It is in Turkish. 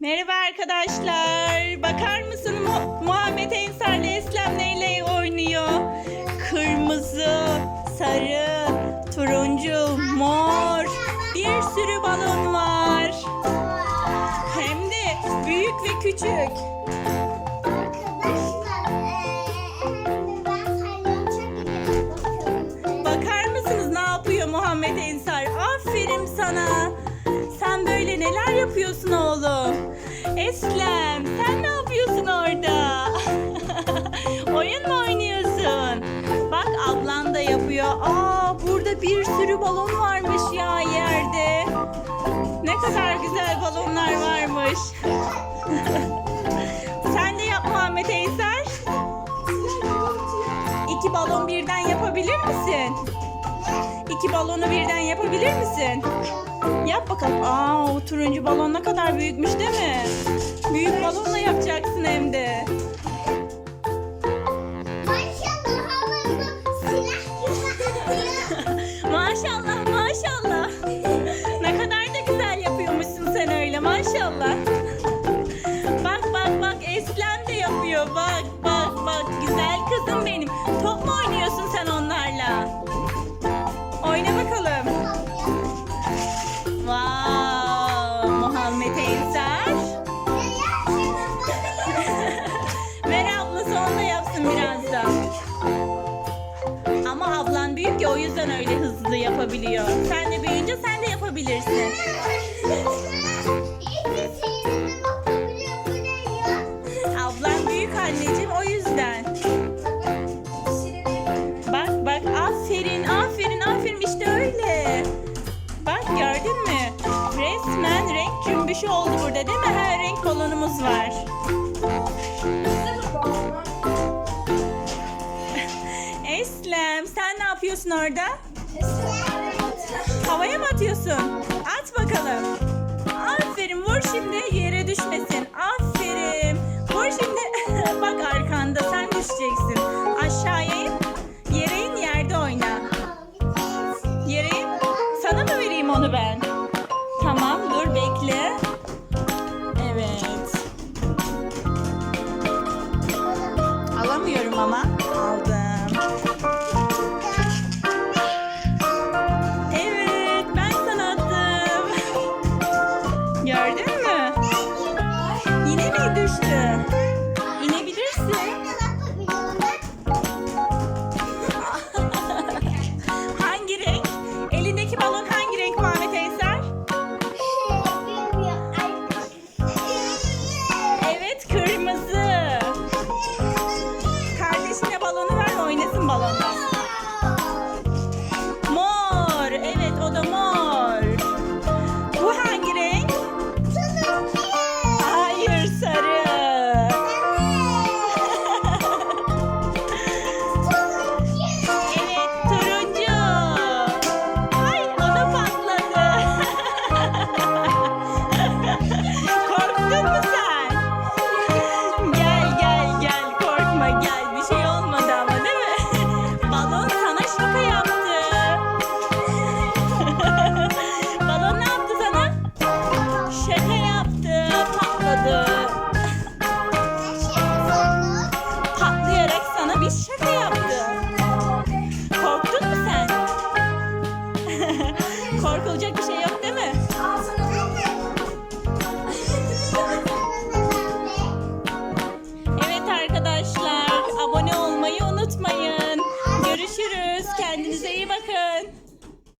Merhaba arkadaşlar. Bakar mısın Mu- Muhammed Ensar ile Eslem neyle oynuyor? Kırmızı, sarı, turuncu, mor. Bir sürü balon var. Hem de büyük ve küçük. Bakar mısınız ne yapıyor Muhammed Ensar? Aferin sana. Böyle neler yapıyorsun oğlum? Eslem sen ne yapıyorsun orada? Oyun mu oynuyorsun? Bak ablan da yapıyor. Aa burada bir sürü balon varmış ya yerde. Ne kadar güzel balonlar varmış. sen de yap Muhammed Ensar. İki balon birden yapabilir misin? İki balonu birden yapabilir misin? Yap bakalım. Aa o turuncu balon ne kadar büyükmüş değil mi? Büyük balonla yapacaksın hem de. Maşallah havada silah gibi atıyor. Maşallah maşallah. Ne kadar da güzel yapıyormuşsun sen öyle maşallah. Bak bak bak Eslem de yapıyor. Bak bak yapabiliyor. Sen de büyüyünce sen de yapabilirsin. Ablan büyük anneciğim o yüzden. Bak bak aferin aferin aferin işte öyle. Bak gördün mü? Resmen renk cümbüşü oldu burada değil mi? Her renk balonumuz var. Eslem sen ne yapıyorsun orada? Havaya mı atıyorsun? At bakalım. Aferin vur şimdi mi düştü? Korkulacak bir şey yok